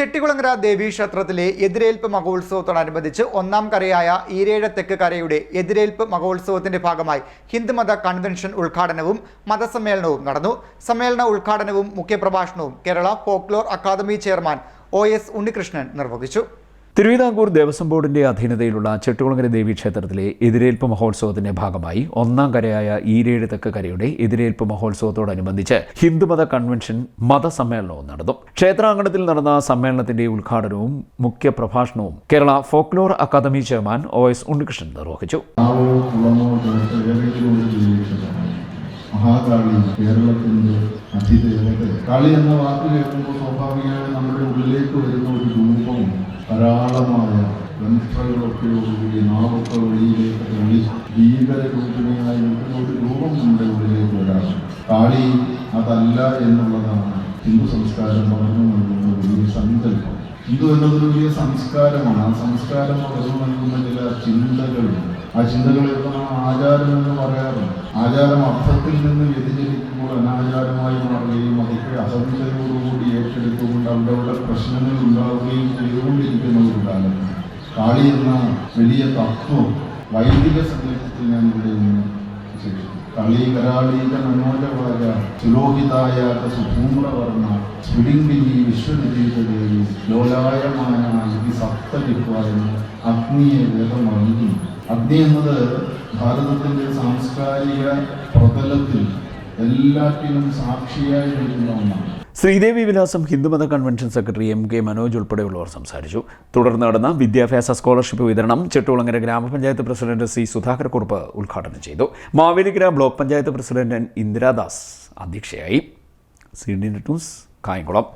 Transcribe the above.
ചെട്ടികുളങ്ങര ദേവീ ക്ഷേത്രത്തിലെ എതിരേൽപ്പ് മഹോത്സവത്തോടനുബന്ധിച്ച് ഒന്നാം കരയായ ഈരേഴ തെക്ക് കരയുടെ എതിരേൽപ്പ് മഹോത്സവത്തിന്റെ ഭാഗമായി ഹിന്ദുമത കൺവെൻഷൻ ഉദ്ഘാടനവും മതസമ്മേളനവും നടന്നു. സമ്മേളന ഉദ്ഘാടനവും മുഖ്യപ്രഭാഷണവും Kerala folklore academy chairman O S Unnikrishnan നിർവഹിച്ചു. തിരുവിതാംകൂർ ദേവസ്വം ബോർഡിന്റെ അധീനതയിലുള്ള ചെട്ടുകുളങ്ങര ദേവി ക്ഷേത്രത്തിലെ എതിരേൽപ്പ് മഹോത്സവത്തിന്റെ ഭാഗമായി ഒന്നാം കരയായ ഈരേഴ് തെക്ക് കരയുടെ എതിരേൽപ്പ് മഹോത്സവത്തോടനുബന്ധിച്ച് ഹിന്ദുമത കൺവെൻഷൻ മതസമ്മേളനവും നടന്നു. ക്ഷേത്രാങ്കണത്തിൽ നടന്ന സമ്മേളനത്തിന്റെ ഉദ്ഘാടനവും മുഖ്യ പ്രഭാഷണവും Kerala folklore academy chairman O S Unnikrishnan നിർവഹിച്ചു. മഹാകാളി കേരളത്തിന്റെ അതിദേവത കാളി എന്ന വാക്ക് കേൾക്കുമ്പോൾ സ്വാഭാവികമായി നമ്മുടെ ഉള്ളിലേക്ക് വരുന്ന ധാരാളമായ യന്ത്രങ്ങളൊക്കെയോടുകൂടി നാവൊക്കെ വെളിയിലേക്ക് തള്ളി ഭീകര രൂപിണിയായി ഒരു രൂപം നമ്മുടെ ഉള്ളിലേക്ക് വരാം കാളി അതല്ല എന്നുള്ളതാണ് ഹിന്ദു സംസ്കാരം പകർന്നു നൽകുന്ന വലിയ സങ്കല്പം. ഹിന്ദു എന്നത് വലിയ സംസ്കാരമാണ്. ആ സംസ്കാരം പകർന്നു നൽകുന്ന ചില ചിന്തകളുണ്ട് ആ ചിന്തകളെയൊക്കെ നാം ആചാരം എന്ന് പറയാറുണ്ട്. ആചാരം അർത്ഥത്തിൽ നിന്ന് വ്യതിചലിക്കുമ്പോൾ അനാചാരമായി മാറുകയും അതൊക്കെ അസംഖ്യതയോടുകൂടി ഏറ്റെടുത്തുകൊണ്ട് അവിടെ പ്രശ്നങ്ങൾ ഉണ്ടാവുകയും ചെയ്തുകൊണ്ടിരിക്കുന്ന ഒരു കാലത്ത് കാളി എന്ന വലിയ തത്വം വൈദിക സങ്കല്പത്തിൽ ഞാൻ ഇവിടെ നിന്ന് കളി കരാളീക മനോജവായ സുലോഹിതായ സുധൂമ്രവർണ സ്ഫുലിംഗിനി വിശ്വനിധീതദേവി ലോലായമാന ഈ സപ്തലിത്വായ അഗ്നിയെ വേദം വർണിക്കുന്നു അഗ്നി എന്നത് ഭാരതത്തിന്റെ സാംസ്കാരിക പ്രതലത്തിൽ എല്ലാറ്റിനും സാക്ഷിയായി നിൽക്കുന്ന ഒന്നാണ്. Sreedevi Vilasam Hindumatha convention secretary M K Manoj ഉൾപ്പെടെയുള്ളവർ സംസാരിച്ചു. തുടർന്ന് നടന്ന വിദ്യാഭ്യാസ സ്കോളർഷിപ്പ് വിതരണം ചെട്ടുകുളങ്ങര ഗ്രാമപഞ്ചായത്ത് പ്രസിഡന്റ് സി സുധാകർ കുറുപ്പ് ഉദ്ഘാടനം ചെയ്തു. മാവേലിക്കര ബ്ലോക്ക് പഞ്ചായത്ത് പ്രസിഡന്റ് ഇന്ദിരാദാസ് അധ്യക്ഷയായി. C D news Kayamkulam.